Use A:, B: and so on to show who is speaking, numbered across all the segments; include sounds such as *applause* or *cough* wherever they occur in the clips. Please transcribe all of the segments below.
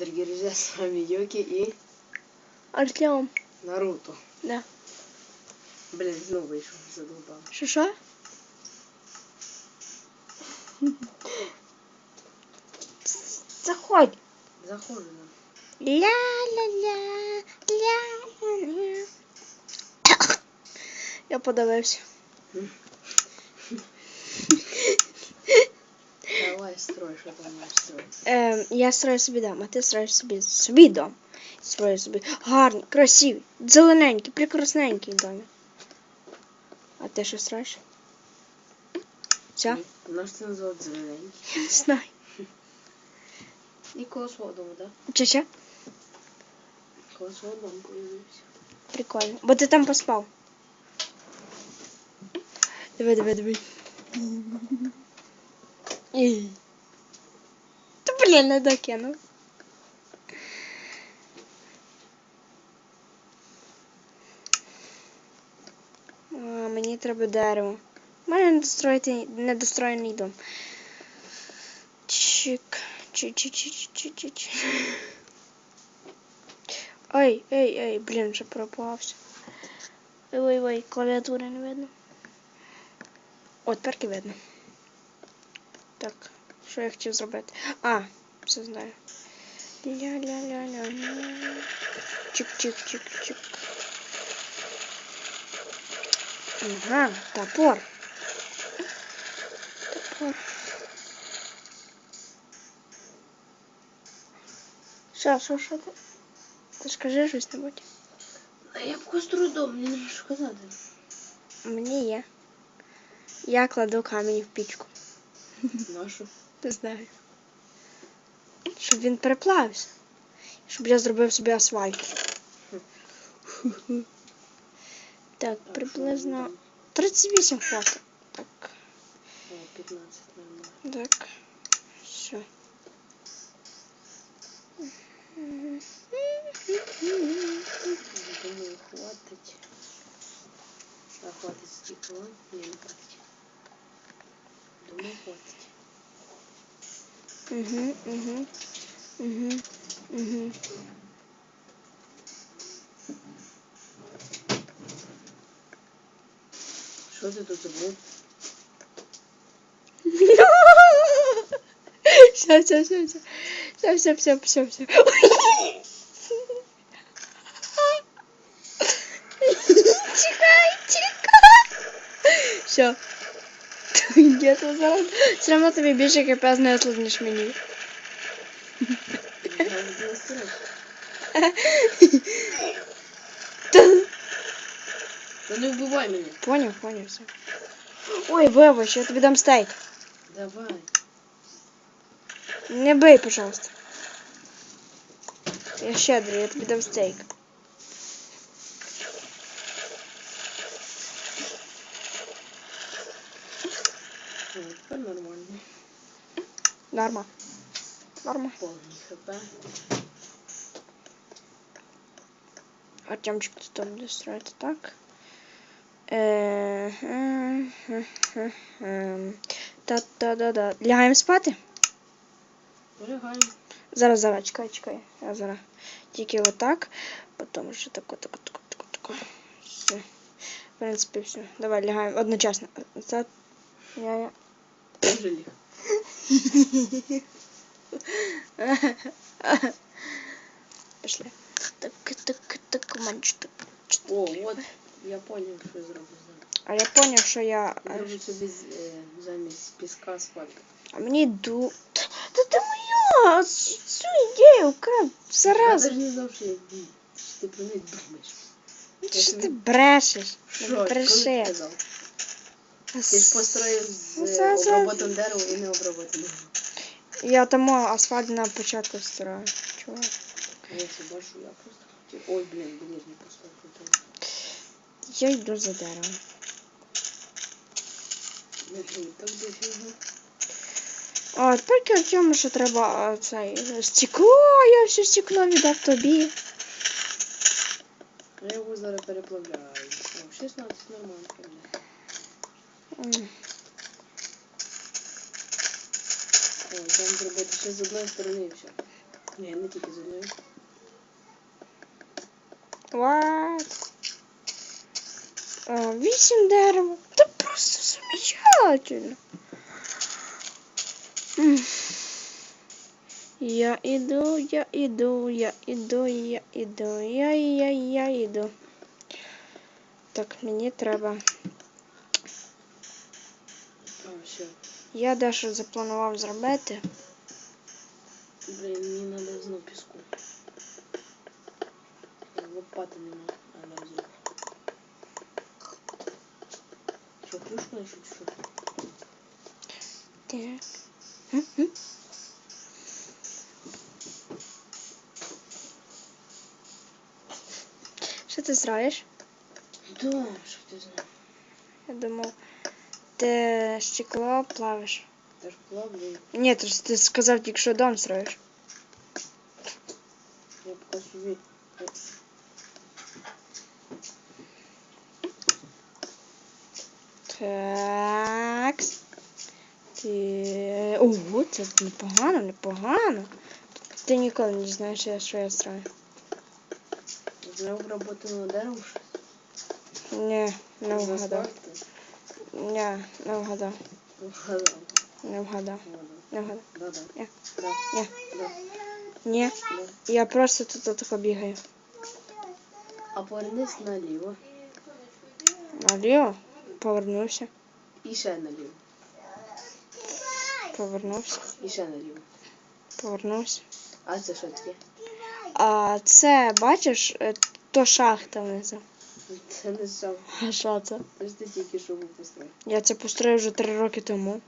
A: дорогие друзья, с вами Юки и
B: Артем.
A: Наруто.
B: Да.
A: Блин, снова вышел, задолбал.
B: Що? Заходь.
A: Заходи.
B: Ля-ля-ля, ля-ля-ля. Я подивився.
A: Давай строй, что там строить.
B: Ем, я строю собі дом, а ти строїш собі собі дом. Строю собі гарний, красивий, зелененький, прекрасненький домик. А ти що строїш? Все?
A: Наш це називають зелененький. *laughs*
B: Знаю.
A: І коло свого дому, да?
B: Че-че?
A: Коло свого дому появився.
B: Прикольно. Бо ти там поспав. Диви, диви, диви. Ій. Не докинув. Мені треба дерево. У мене недостроєний, дом. Чик. Чи-чи-чи-чи-чи-чи. Ой, ей, ей, блін, вже пропався. Ой, ой, ой, клавіатури не видно. О, тепер видно. Так, що я хотів зробити? А, все знаю. Ля-ля-ля-ля. Чик-чик-чик-чик. Ага, топор. Топор. Що, що, що ти? Ти скажи щось небудь.
A: А я построю дом, мені не можу казати.
B: Мені є. Я кладу камінь в пічку.
A: Нашу.
B: Не знаю. Щоб він переплавився. Щоб я зробив собі асфальт. Так, приблизно 38 хватить. Так,
A: 15 нормально.
B: так. Все.
A: Думаю, хватить. А хватить стекло? Не, не хватить. Думаю, хватить.
B: Угу, угу. Угу. Угу.
A: Що ти тут забув?
B: Все, все, все, все. Все, все, все, все, все. Тихай, тихай. Все. Я то зараз. Все одно тобі більше хп знесло, ніж мені.
A: Я не настроїв. Та не вбивай мене.
B: Поняв, поняв все. Ой, вибач, я тобі дам стейк.
A: Давай.
B: Не бий, пожалуйста. Я щедрий, я тобі дам стейк. Норма. Норма.
A: Повний хп.
B: Артемчик тут там буде строїти так. Та-та-да-да. Лягаємо спати?
A: Полягаємо.
B: Зараз, зараз, чекай, чекай. Я зараз. Тільки отак. Потім ще тако, тако, тако, тако, тако. Все. В принципі, все. Давай лягаємо одночасно. Я, я.
A: Дуже ліг.
B: Пішли. Так, так, так, так.
A: О, от я поняв, що я зроблю зараз.
B: А я поняв, що я.
A: Я Зроблю собі е, замість піска асфальт.
B: А мені ду. Та, ти моя! Цю ідею вкрав зараз.
A: навіть не знав, що я. Що ти про неї думаєш.
B: Що ти брешеш?
A: Що? Коли ти ж построїв з
B: Ну, це-
A: оброботом дерева і не оброботом.
B: Я тому асфальт на початку строю. Чувак.
A: Я це бачу, я просто. Ой, блін, блін, не поставив.
B: Я йду за деревом. А тепер Артему ще треба цей стекло, я все стекло віддав тобі.
A: Я його зараз переплавляю. О, 16 нормально. блін.
B: М.
A: Ой, там зробити ще з одної сторони і все. Ні, не тільки з одною.
B: What? А, вісім дерева. Та просто замечательно. М. Я іду, я іду, я іду, я іду, я, я, я іду. Так, мені треба. Я дещо запланував зробити.
A: Блін, мені треба знов піску. Лопати нема. А, зуб. Що, кружку знайшов чи що?
B: Так. Що ти зраєш?
A: Да, що ти знаєш?
B: Я думав, ти стекло плавиш.
A: Ти ж плавлю.
B: Ні, ти ж ти сказав тільки що дом строїш.
A: Я поки собі.
B: Так. Ти... Ого, це непогано, непогано. Ти ніколи не знаєш, що я строю.
A: Знову обработано дерево.
B: Ні, не вгадав. Ні, не вгадав.
A: Вгадав.
B: Не вгадав. Не вгадав. Ні.
A: Да.
B: Ні.
A: Да.
B: Ні,
A: Да.
B: я просто тут тако бігаю.
A: А повернись наліво.
B: Наліво, повернувся,
A: І ще наліво.
B: повернувся,
A: І ще наліво.
B: повернувся.
A: А це що таке?
B: А це, бачиш, е, то шахта внизу.
A: Це не сам.
B: А що це?
A: Ти тільки що построїв.
B: Я це построїв вже три роки тому.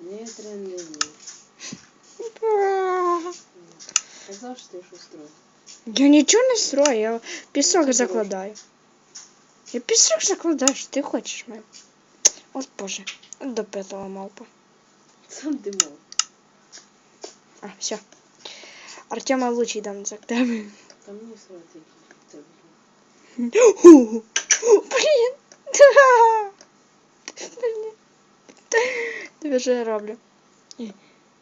A: Не тренди. Казав, що ти що строїв.
B: Я нічого не строю, я пісок закладаю. Я пісок закладаю, що ти хочеш мене. От боже, от допитала мавпа.
A: Сам ти мав.
B: А, все. Артема лучший дам за тебе.
A: Там мені срати це.
B: Блін. Да. Блін. Тебе що я роблю?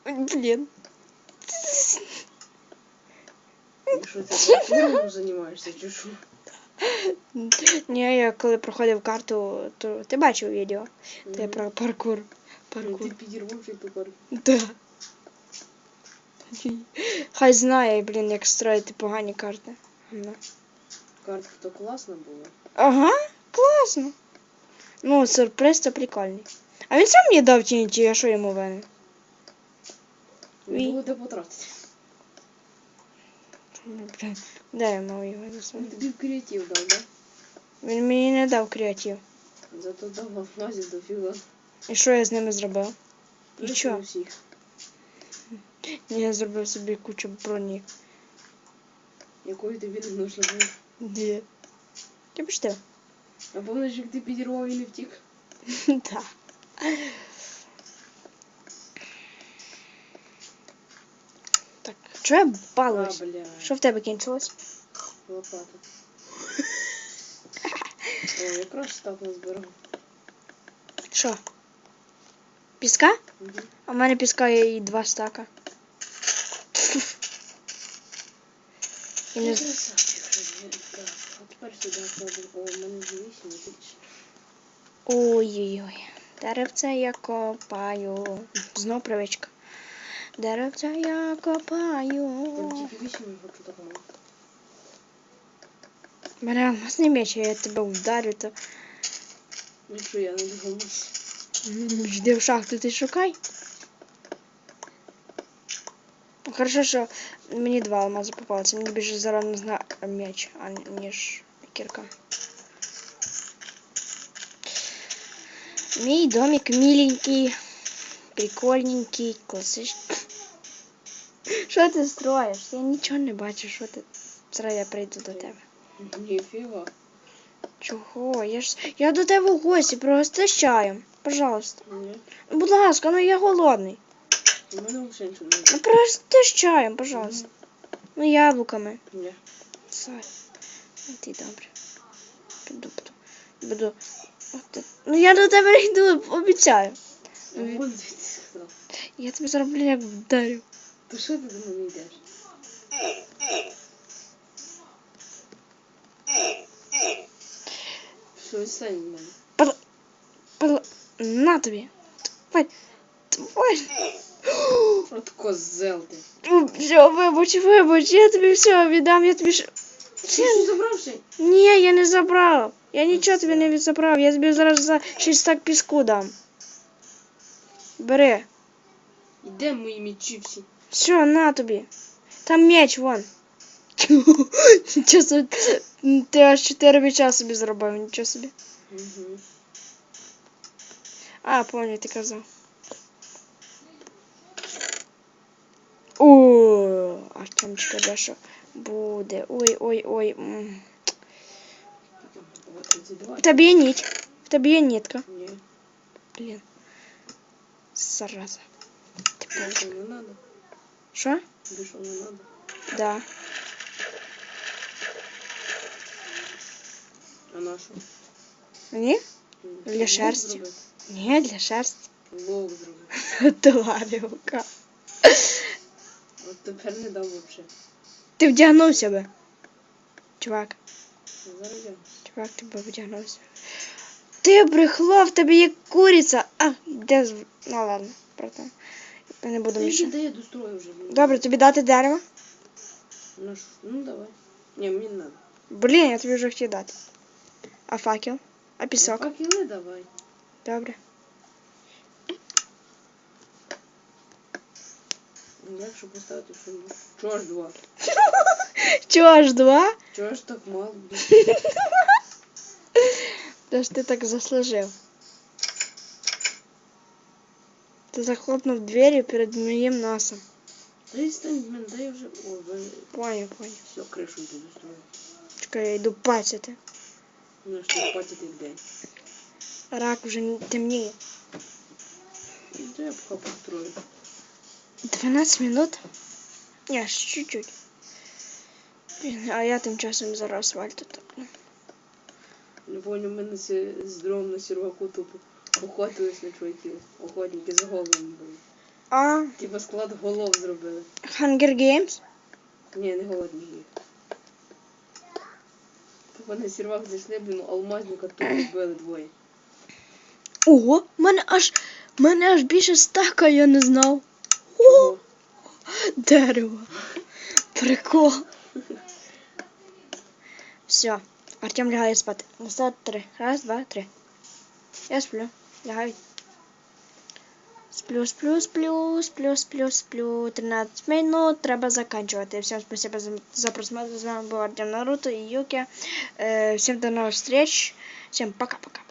B: Блін.
A: І що ти паркуром займаєшся, чи що?
B: Ні, я коли проходив карту, то ти бачив відео. Де
A: Мгм.
B: про паркур.
A: Ну,
B: Паркур.
A: Ти підірвавши ту парку.
B: Да. Хай знає, блін, як строїти погані карти. Ну.
A: То класна була.
B: Ага, класно. Ну, сюрприз це прикольний. А він сам мені дав TNT, я що йому винен?
A: Не
B: Ві.
A: було де потратити.
B: Блін, де я мав його
A: Він
B: засунути?
A: тобі креатив дав, да?
B: Він мені не дав креатив.
A: Зато дав алмазів до фіга.
B: І що я з ними зробив? І що?
A: всіх.
B: Я зробив собі кучу броні.
A: Якої тобі не нужно було.
B: Де? Я пустив.
A: А помниш, як ти підірвав і не втік?
B: Так. Так, що я
A: А,
B: балуюсь?
A: бля.
B: Що в тебе кінчилось?
A: Лопата. О, якраз штаб назбирав.
B: Що? Піска?
A: Угу.
B: А в мене піска є і два стака. *laughs* І не...
A: А тепер сюди. О, в мене вже вісім, отлично.
B: Ой-ой-ой. Деревце я копаю. Знов привичка. Деревце я
A: Там
B: копаю.
A: тільки вісім
B: мене алмазний меч, а я тебе вдарю, то
A: що, я не догонусь.
B: М, йди в шахту, ти шукай. Хорошо, що мені два алмази попалися. Мені більше зараз нужна меч, а ніж кірка. Мій домик миленький, прикольненький, класичний. *laughs* Що ти строїш? Я нічого не бачу, що ти. Зараз я прийду до тебе.
A: Ніфіга.
B: Чого? Я ж. Я до тебе в гості, просто з чаєм. Пожалуйста.
A: Ні.
B: Будь ласка, ну я голодний.
A: У мене
B: Ну просто з чаєм, пожалуйста. Ну яблуками.
A: Ні.
B: Сай. Ну ти добре. Піду, буду. Буду. От ти- Ну я до тебе йду, обіцяю.
A: Ну, звідси сказав.
B: Я тебе блін, як вдарю.
A: То що ти до мене йдеш? Що стань в мене?
B: Пал... Пал... На тобі. Тварь. Тварь.
A: От козел ти.
B: Ну, Все, вибач, вибач, я тобі все віддам, я тобі ж.
A: Ти що забравши?
B: Ні, я не забрав. Я нічого тобі не забрав. Я тобі зараз за 6 так піску дам. Бери.
A: І де мої мечі всі?
B: Все, на тобі. Там меч, вон. Нічого собі. Ти аж 4 меча собі зробив, нічого собі.
A: Угу.
B: А, понял, ти казав. О, Артемчика, де що буде? Ой, ой, ой. м. В тебе є ніть. В тебе є нітка.
A: Ні,
B: Блін. Зараза. Ти
A: більше не надо.
B: Що?
A: Більше не надо.
B: Да.
A: А на що?
B: Мені?
A: М,
B: Для
A: лук
B: шерсті.
A: зробити?
B: Ні, для шерсті.
A: Лук зробити.
B: Тварюка.
A: От тепер не дам взагалі.
B: Ти вдягнувся би. Чувак.
A: Зараз я.
B: Чувак, ти би вдягнувся. Ти брехло, в тебе є куриця. А, де з. Ну ладно, братан. Я не буду мішати.
A: де я дострою вже.
B: Добре, тобі дати дерево?
A: На що? Ну давай. Ні, мені не надо.
B: Блін, я тобі вже хотів дати. А факел? А пісок?
A: Факели давай.
B: Добре.
A: Ну, Якщо поставити що ну, Чого ж два?
B: Чого аж два?
A: Чого ж так мало?
B: Та ж ти так заслужив. Ти захлопнув двері перед моїм носом.
A: Та й стань в мене, дай вже. О, ви...
B: Поняв, поняв.
A: все, кришу йду дострою.
B: Чекай, я йду пацяти.
A: Ну, що патити в день.
B: Рак вже не темніє.
A: Ну, то я поки построю.
B: 12 минут? Ще чуть-чуть. А я тим часом зараз асфальту топну.
A: Не помню, в мене з, з дровом на серваку тупо охотились на чуваки. Охотники з головами були.
B: А,
A: Типа склад голов зробили.
B: Hunger Games?
A: Ні, не голодні їх. Типа на сервак зайшли, блін, алмазника тупо вбили двоє.
B: Ого, мене аж мене аж більше стака, я не знав. О, дерево. Прикол. Все, Артем лягає спати. На три. Раз, два, три. Я сплю. Лягаю. Сплю, сплю, сплю, сплю, сплю, сплю. 13 минут. Треба заканчивати. Всем спасибо за, просмотр. З вами був Артем Наруто і Юки. Э, всем до новых встреч. Всем пока-пока.